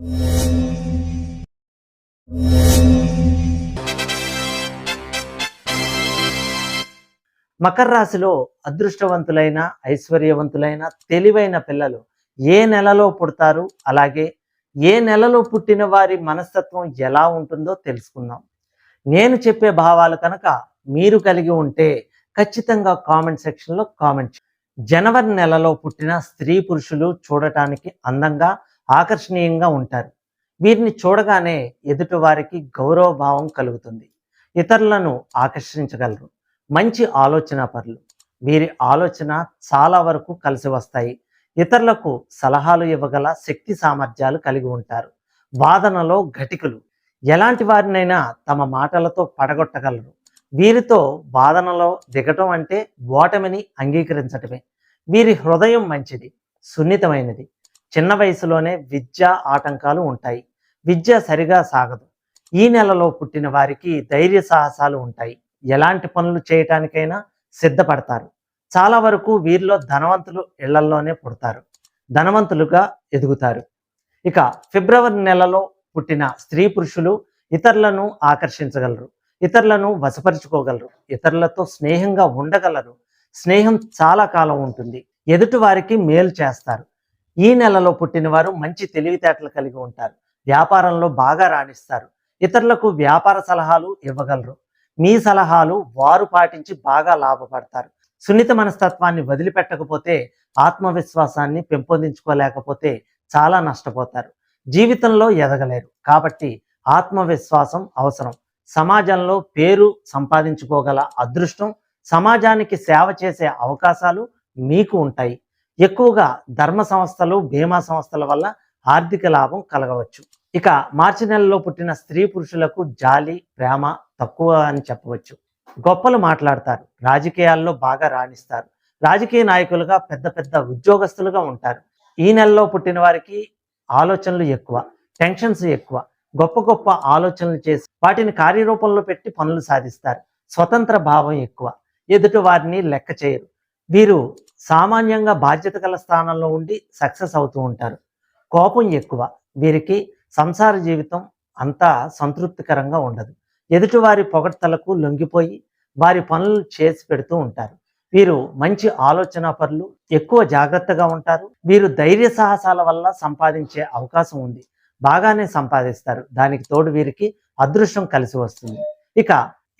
మకర రాశిలో అదృష్టవంతులైన ఐశ్వర్యవంతులైన తెలివైన పిల్లలు ఏ నెలలో పుడతారు? అలాగే ఏ నెలలో పుట్టిన వారి మనస్తత్వం ఎలా ఉంటుందో తెలుసుకుందాం. నేను చెప్పే భావాలు కనుక మీరు కలిగి ఉంటే ఖచ్చితంగా కామెంట్ సెక్షన్లో కామెంట్ జనవరి నెలలో పుట్టిన స్త్రీ పురుషులు చూడటానికి అందంగా ఆకర్షణీయంగా ఉంటారు. వీరిని చూడగానే ఎదుటివారికి గౌరవభావం గౌరవ భావం కలుగుతుంది. ఇతరులను ఆకర్షించగలరు. మంచి ఆలోచన పరులు. వీరి ఆలోచన చాలా వరకు కలిసి వస్తాయి. ఇతరులకు సలహాలు ఇవ్వగల శక్తి సామర్థ్యాలు కలిగి ఉంటారు. వాదనలో ఘటికులు. ఎలాంటి వారినైనా తమ మాటలతో పడగొట్టగలరు. వీరితో వాదనలో దిగటం అంటే ఓటమిని అంగీకరించటమే. వీరి హృదయం మంచిది సున్నితమైనది. చిన్న వయసులోనే విద్యా ఆటంకాలు ఉంటాయి. విద్య సరిగా సాగదు. ఈ నెలలో పుట్టిన వారికి ధైర్య సాహసాలు ఉంటాయి. ఎలాంటి పనులు చేయటానికైనా సిద్ధపడతారు. చాలా వరకు వీరిలో ధనవంతులు ఇళ్ళల్లోనే పుడతారు. ధనవంతులుగా ఎదుగుతారు. ఇక ఫిబ్రవరి నెలలో పుట్టిన స్త్రీ పురుషులు ఇతరులను ఆకర్షించగలరు. ఇతరులను వశపరుచుకోగలరు. ఇతరులతో స్నేహంగా ఉండగలరు. స్నేహం చాలా కాలం ఉంటుంది. ఎదుటి వారికి మేలు చేస్తారు. ఈ నెలలో పుట్టిన వారు మంచి తెలివితేటలు కలిగి ఉంటారు. వ్యాపారంలో బాగా రాణిస్తారు. ఇతరులకు వ్యాపార సలహాలు ఇవ్వగలరు. మీ సలహాలు వారు పాటించి బాగా లాభపడతారు. సున్నిత మనస్తత్వాన్ని వదిలిపెట్టకపోతే ఆత్మవిశ్వాసాన్ని పెంపొందించుకోలేకపోతే చాలా నష్టపోతారు. జీవితంలో ఎదగలేరు. కాబట్టి ఆత్మవిశ్వాసం అవసరం. సమాజంలో పేరు సంపాదించుకోగల అదృష్టం సమాజానికి సేవ చేసే అవకాశాలు మీకు ఉంటాయి. ఎక్కువగా ధర్మ సంస్థలు బీమా సంస్థల వల్ల ఆర్థిక లాభం కలగవచ్చు. ఇక మార్చి నెలలో పుట్టిన స్త్రీ పురుషులకు జాలి ప్రేమ తక్కువ అని చెప్పవచ్చు. గొప్పలు మాట్లాడతారు రాజకీయాల్లో బాగా రాణిస్తారు. రాజకీయ నాయకులుగా పెద్ద పెద్ద ఉద్యోగస్తులుగా ఉంటారు. ఈ నెలలో పుట్టిన వారికి ఆలోచనలు ఎక్కువ టెన్షన్స్ ఎక్కువ. గొప్ప గొప్ప ఆలోచనలు చేసి వాటిని కార్యరూపంలో పెట్టి పనులు సాధిస్తారు. స్వతంత్ర భావం ఎక్కువ. ఎదుటి వారిని లెక్క చేయరు. వీరు సామాన్యంగా బాధ్యత గల స్థానంలో ఉండి సక్సెస్ అవుతూ ఉంటారు. కోపం ఎక్కువ. వీరికి సంసార జీవితం అంతా సంతృప్తికరంగా ఉండదు. ఎదుటివారి పొగడ్తలకు లొంగిపోయి వారి పనులు చేసి పెడుతూ ఉంటారు. వీరు మంచి ఆలోచన పనులు ఎక్కువ జాగ్రత్తగా ఉంటారు. వీరు ధైర్య సాహసాల వల్ల సంపాదించే అవకాశం ఉంది. బాగానే సంపాదిస్తారు. దానికి తోడు వీరికి అదృష్టం కలిసి వస్తుంది. ఇక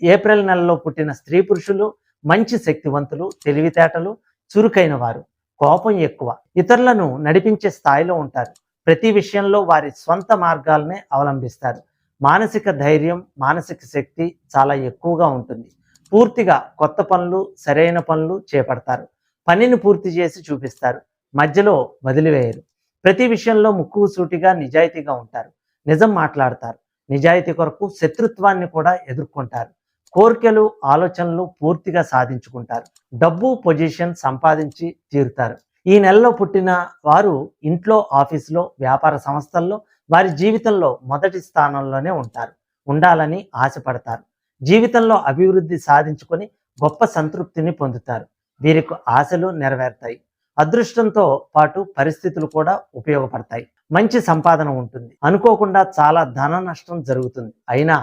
ఏప్రిల్ నెలలో పుట్టిన స్త్రీ పురుషులు మంచి శక్తివంతులు తెలివితేటలు చురుకైన వారు కోపం ఎక్కువ. ఇతరులను నడిపించే స్థాయిలో ఉంటారు. ప్రతి విషయంలో వారి స్వంత మార్గాలనే అవలంబిస్తారు. మానసిక ధైర్యం మానసిక శక్తి చాలా ఎక్కువగా ఉంటుంది. పూర్తిగా కొత్త పనులు సరైన పనులు చేపడతారు. పనిని పూర్తి చేసి చూపిస్తారు. మధ్యలో వదిలివేయరు. ప్రతి విషయంలో ముక్కు సూటిగా నిజాయితీగా ఉంటారు. నిజం మాట్లాడతారు. నిజాయితీ కొరకు శత్రుత్వాన్ని కూడా ఎదుర్కొంటారు. కోరికలు ఆలోచనలు పూర్తిగా సాధించుకుంటారు. డబ్బు పొజిషన్ సంపాదించి తీరుతారు. ఈ నెలలో పుట్టిన వారు ఇంట్లో ఆఫీసులో వ్యాపార సంస్థల్లో వారి జీవితంలో మొదటి స్థానంలోనే ఉంటారు. ఉండాలని ఆశపడతారు. జీవితంలో అభివృద్ధి సాధించుకొని గొప్ప సంతృప్తిని పొందుతారు. వీరికి ఆశలు నెరవేరుతాయి. అదృష్టంతో పాటు పరిస్థితులు కూడా ఉపయోగపడతాయి. మంచి సంపాదన ఉంటుంది. అనుకోకుండా చాలా ధన నష్టం జరుగుతుంది. అయినా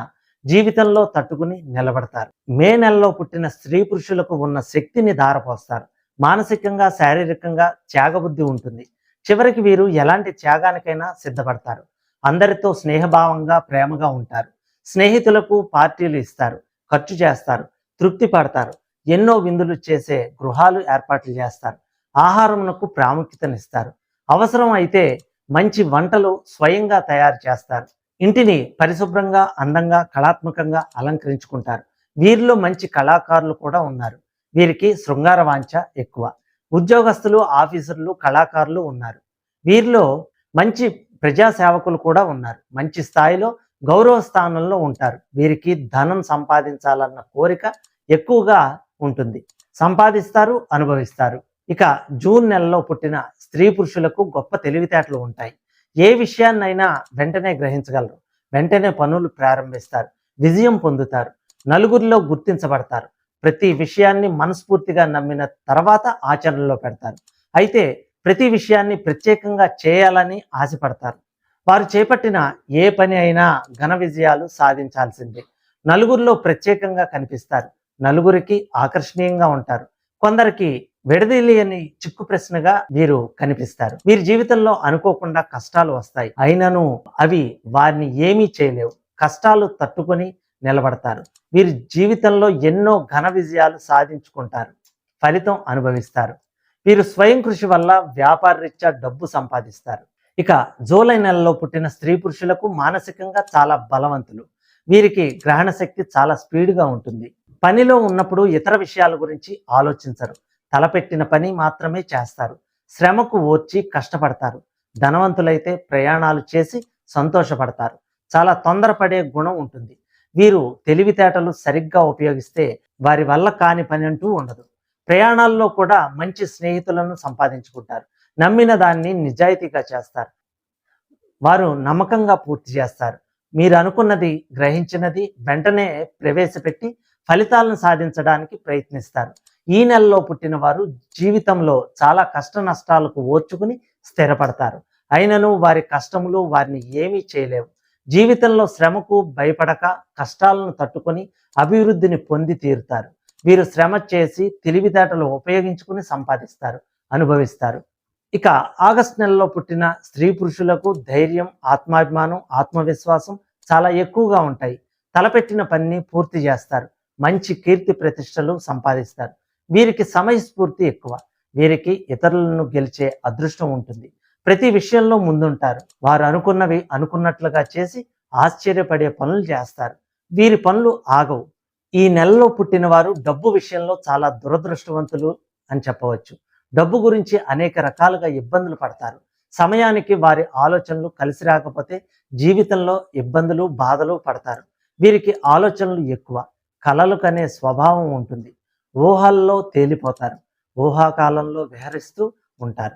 జీవితంలో తట్టుకుని నిలబడతారు. మే నెలలో పుట్టిన స్త్రీ పురుషులకు ఉన్న శక్తిని ధారపోస్తారు. మానసికంగా శారీరకంగా త్యాగబుద్ధి ఉంటుంది. చివరికి వీరు ఎలాంటి త్యాగానికైనా సిద్ధపడతారు. అందరితో స్నేహభావంగా ప్రేమగా ఉంటారు. స్నేహితులకు పార్టీలు ఇస్తారు. ఖర్చు చేస్తారు. తృప్తి పడతారు. ఎన్నో విందులు చేసే గృహాలు ఏర్పాట్లు చేస్తారు. ఆహారమునకు ప్రాముఖ్యతనిస్తారు. అవసరం అయితే మంచి వంటలు స్వయంగా తయారు చేస్తారు. ఇంటిని పరిశుభ్రంగా అందంగా కళాత్మకంగా అలంకరించుకుంటారు. వీరిలో మంచి కళాకారులు కూడా ఉన్నారు. వీరికి శృంగార వాంఛ ఎక్కువ. ఉద్యోగస్తులు ఆఫీసర్లు కళాకారులు ఉన్నారు. వీరిలో మంచి ప్రజాసేవకులు కూడా ఉన్నారు. మంచి స్థాయిలో గౌరవ స్థానంలో ఉంటారు. వీరికి ధనం సంపాదించాలన్న కోరిక ఎక్కువగా ఉంటుంది. సంపాదిస్తారు అనుభవిస్తారు. ఇక జూన్ నెలలో పుట్టిన స్త్రీ పురుషులకు గొప్ప తెలివితేటలు ఉంటాయి. ఏ విషయాన్నైనా వెంటనే గ్రహించగలరు. వెంటనే పనులు ప్రారంభిస్తారు. విజయం పొందుతారు. నలుగురిలో గుర్తించబడతారు. ప్రతి విషయాన్ని మనస్ఫూర్తిగా నమ్మిన తర్వాత ఆచరణలో పెడతారు. అయితే ప్రతి విషయాన్ని ప్రత్యేకంగా చేయాలని ఆశపడతారు. వారు చేపట్టిన ఏ పని అయినా ఘన విజయాలు సాధించాల్సిందే. నలుగురిలో ప్రత్యేకంగా కనిపిస్తారు. నలుగురికి ఆకర్షణీయంగా ఉంటారు. కొందరికి విడదీయని చిక్కు ప్రశ్నగా వీరు కనిపిస్తారు. వీరి జీవితంలో అనుకోకుండా కష్టాలు వస్తాయి. అయినను అవి వారిని ఏమీ చేయలేవు. కష్టాలు తట్టుకొని నిలబడతారు. వీరి జీవితంలో ఎన్నో ఘన విజయాలు సాధించుకుంటారు. ఫలితం అనుభవిస్తారు. వీరు స్వయం కృషి వల్ల వ్యాపార రీత్యా డబ్బు సంపాదిస్తారు. ఇక జూలై నెలలో పుట్టిన స్త్రీ పురుషులకు మానసికంగా చాలా బలవంతులు. వీరికి గ్రహణ శక్తి చాలా స్పీడ్గా ఉంటుంది. పనిలో ఉన్నప్పుడు ఇతర విషయాల గురించి ఆలోచించరు. తలపెట్టిన పని మాత్రమే చేస్తారు. శ్రమకు ఓర్చి కష్టపడతారు. ధనవంతులైతే ప్రయాణాలు చేసి సంతోషపడతారు. చాలా తొందరపడే గుణం ఉంటుంది. వీరు తెలివితేటలు సరిగ్గా ఉపయోగిస్తే వారి వల్ల కాని పని అంటూ ఉండదు. ప్రయాణాల్లో కూడా మంచి స్నేహితులను సంపాదించుకుంటారు. నమ్మిన దాన్ని నిజాయితీగా చేస్తారు. వారు నమ్మకంగా పూర్తి చేస్తారు. మీరు అనుకున్నది గ్రహించినది వెంటనే ప్రవేశపెట్టి ఫలితాలను సాధించడానికి ప్రయత్నిస్తారు. ఈ నెలలో పుట్టిన వారు జీవితంలో చాలా కష్ట నష్టాలకు ఓర్చుకుని స్థిరపడతారు. అయినను వారి కష్టములు వారిని ఏమీ చేయలేవు. జీవితంలో శ్రమకు భయపడక కష్టాలను తట్టుకొని అభివృద్ధిని పొంది తీరుతారు. వీరు శ్రమ చేసి తెలివితేటలు ఉపయోగించుకుని సంపాదిస్తారు అనుభవిస్తారు. ఇక ఆగస్ట్ నెలలో పుట్టిన స్త్రీ పురుషులకు ధైర్యం ఆత్మాభిమానం ఆత్మవిశ్వాసం చాలా ఎక్కువగా ఉంటాయి. తలపెట్టిన పనిని పూర్తి చేస్తారు. మంచి కీర్తి ప్రతిష్టలు సంపాదిస్తారు. వీరికి సమయస్ఫూర్తి ఎక్కువ. వీరికి ఇతరులను గెలిచే అదృష్టం ఉంటుంది. ప్రతి విషయంలో ముందుంటారు. వారు అనుకున్నవి అనుకున్నట్లుగా చేసి ఆశ్చర్యపడే పనులు చేస్తారు. వీరి పనులు ఆగవు. ఈ నెలలో పుట్టిన వారు డబ్బు విషయంలో చాలా దురదృష్టవంతులు అని చెప్పవచ్చు. డబ్బు గురించి అనేక రకాలుగా ఇబ్బందులు పడతారు. సమయానికి వారి ఆలోచనలు కలిసి రాకపోతే జీవితంలో ఇబ్బందులు బాధలు పడతారు. వీరికి ఆలోచనలు ఎక్కువ. కలలు కనే స్వభావం ఉంటుంది. ఊహల్లో తేలిపోతారు. ఊహాకాలంలో విహరిస్తూ ఉంటారు.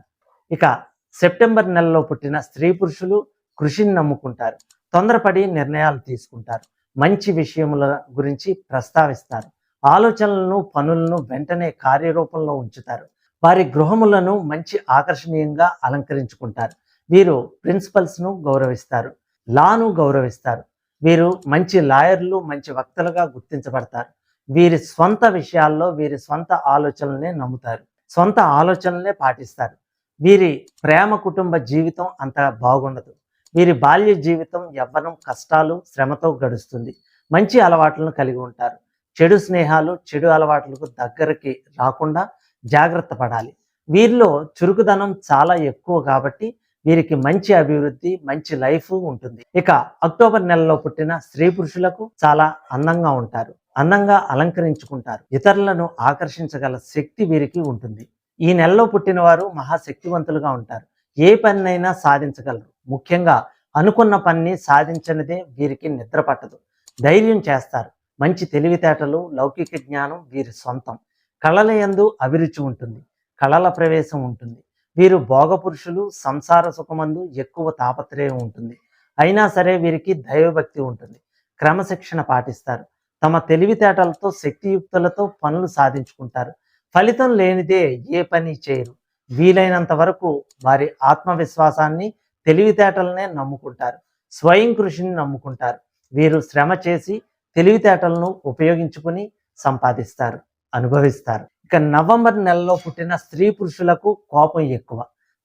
ఇక సెప్టెంబర్ నెలలో పుట్టిన స్త్రీ పురుషులు కృషిని నమ్ముకుంటారు. తొందరపడి నిర్ణయాలు తీసుకుంటారు. మంచి విషయముల గురించి ప్రస్తావిస్తారు. ఆలోచనలను పనులను వెంటనే కార్యరూపంలో ఉంచుతారు. వారి గృహములను మంచి ఆకర్షణీయంగా అలంకరించుకుంటారు. వీరు ప్రిన్సిపల్స్ను గౌరవిస్తారు. లాను గౌరవిస్తారు. వీరు మంచి లాయర్లు మంచి వక్తలుగా గుర్తించబడతారు. వీరి స్వంత విషయాల్లో వీరి స్వంత ఆలోచనలనే నమ్ముతారు. సొంత ఆలోచనలనే పాటిస్తారు. వీరి ప్రేమ కుటుంబ జీవితం అంత బాగుండదు. వీరి బాల్య జీవితం ఎవ్వరం కష్టాలు శ్రమతో గడుస్తుంది. మంచి అలవాట్లను కలిగి ఉంటారు. చెడు స్నేహాలు చెడు అలవాట్లకు దగ్గరికి రాకుండా జాగ్రత్త పడాలి. వీరిలో చురుకుదనం చాలా ఎక్కువ కాబట్టి వీరికి మంచి అభివృద్ధి మంచి లైఫ్ ఉంటుంది. ఇక అక్టోబర్ నెలలో పుట్టిన స్త్రీ పురుషులకు చాలా అందంగా ఉంటారు. అందంగా అలంకరించుకుంటారు. ఇతరులను ఆకర్షించగల శక్తి వీరికి ఉంటుంది. ఈ నెలలో పుట్టిన వారు మహాశక్తివంతులుగా ఉంటారు. ఏ పనినైనా సాధించగలరు. ముఖ్యంగా అనుకున్న పనిని సాధించనిదే వీరికి నిద్ర పట్టదు. ధైర్యం చేస్తారు. మంచి తెలివితేటలు లౌకిక జ్ఞానం వీరి సొంతం. కళల యందు అభిరుచి ఉంటుంది. కళల ప్రవేశం ఉంటుంది. వీరు భోగపురుషులు సంసార సుఖమందు ఎక్కువ తాపత్రయం ఉంటుంది. అయినా సరే వీరికి దైవభక్తి ఉంటుంది. క్రమశిక్షణ పాటిస్తారు. తమ తెలివితేటలతో శక్తియుక్తులతో పనులు సాధించుకుంటారు. ఫలితం లేనిదే ఏ పని చేయరు. వీలైనంత వరకు వారి ఆత్మవిశ్వాసాన్ని తెలివితేటలనే నమ్ముకుంటారు. స్వయం కృషిని నమ్ముకుంటారు. వీరు శ్రమ చేసి తెలివితేటలను ఉపయోగించుకుని సంపాదిస్తారు అనుభవిస్తారు. ఇక నవంబర్ నెలలో పుట్టిన స్త్రీ పురుషులకు కోపం ఎక్కువ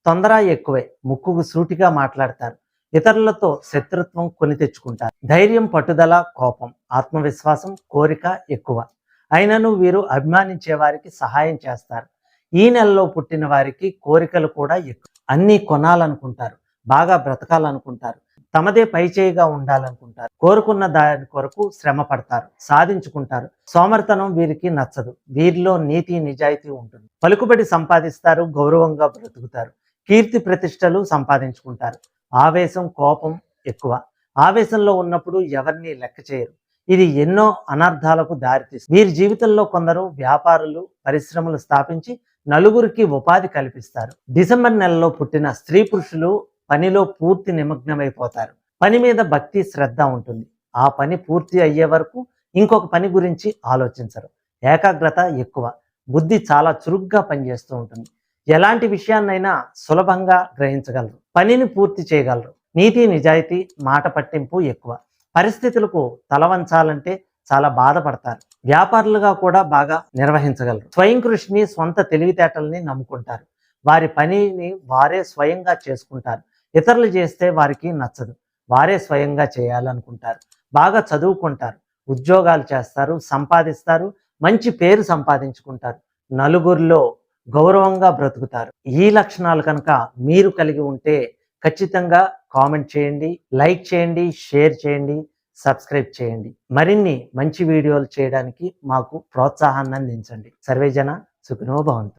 తొందర ఎక్కువే ముక్కుకు సూటిగా మాట్లాడతారు. ఇతరులతో శత్రుత్వం కొని తెచ్చుకుంటారు. ధైర్యం పట్టుదల కోపం ఆత్మవిశ్వాసం కోరిక ఎక్కువ. అయినను వీరు అభిమానించే వారికి సహాయం చేస్తారు. ఈ నెలలో పుట్టిన వారికి కోరికలు కూడా ఎక్కువ. అన్నీ కొనాలనుకుంటారు. బాగా బ్రతకాలనుకుంటారు. తమదే పైచేయిగా ఉండాలనుకుంటారు. కోరుకున్న దాని కొరకు శ్రమ పడతారు. సాధించుకుంటారు. సోమర్తనం వీరికి నచ్చదు. వీరిలో నీతి నిజాయితీ ఉంటుంది. పలుకుబడి సంపాదిస్తారు. గౌరవంగా బ్రతుకుతారు. కీర్తి ప్రతిష్టలు సంపాదించుకుంటారు. ఆవేశం కోపం ఎక్కువ. ఆవేశంలో ఉన్నప్పుడు ఎవరిని లెక్క చేయరు. ఇది ఎన్నో అనర్థాలకు దారితీస్తుంది. వీరి జీవితంలో కొందరు వ్యాపారులు పరిశ్రమలు స్థాపించి నలుగురికి ఉపాధి కల్పిస్తారు. డిసెంబర్ నెలలో పుట్టిన స్త్రీ పురుషులు పనిలో పూర్తి నిమగ్నమైపోతారు. పని మీద భక్తి శ్రద్ధ ఉంటుంది. ఆ పని పూర్తి అయ్యే వరకు ఇంకొక పని గురించి ఆలోచించరు. ఏకాగ్రత ఎక్కువ. బుద్ధి చాలా చురుగ్గా పనిచేస్తూ ఉంటుంది. ఎలాంటి విషయాన్నైనా సులభంగా గ్రహించగలరు. పనిని పూర్తి చేయగలరు. నీతి నిజాయితీ మాట పట్టింపు ఎక్కువ. పరిస్థితులకు తల వంచాలంటే చాలా బాధపడతారు. వ్యాపారులుగా కూడా బాగా నిర్వహించగలరు. స్వయం కృషిని సొంత తెలివితేటల్ని నమ్ముకుంటారు. వారి పనిని వారే స్వయంగా చేసుకుంటారు. ఇతరులు చేస్తే వారికి నచ్చదు. వారే స్వయంగా చేయాలనుకుంటారు. బాగా చదువుకుంటారు. ఉద్యోగాలు చేస్తారు సంపాదిస్తారు మంచి పేరు సంపాదించుకుంటారు. నలుగురిలో గౌరవంగా బ్రతుకుతారు. ఈ లక్షణాలు కనుక మీరు కలిగి ఉంటే ఖచ్చితంగా కామెంట్ చేయండి లైక్ చేయండి షేర్ చేయండి సబ్స్క్రైబ్ చేయండి. మరిన్ని మంచి వీడియోలు చేయడానికి మాకు ప్రోత్సాహాన్ని అందించండి. సర్వేజన సుఖినో భవంతు.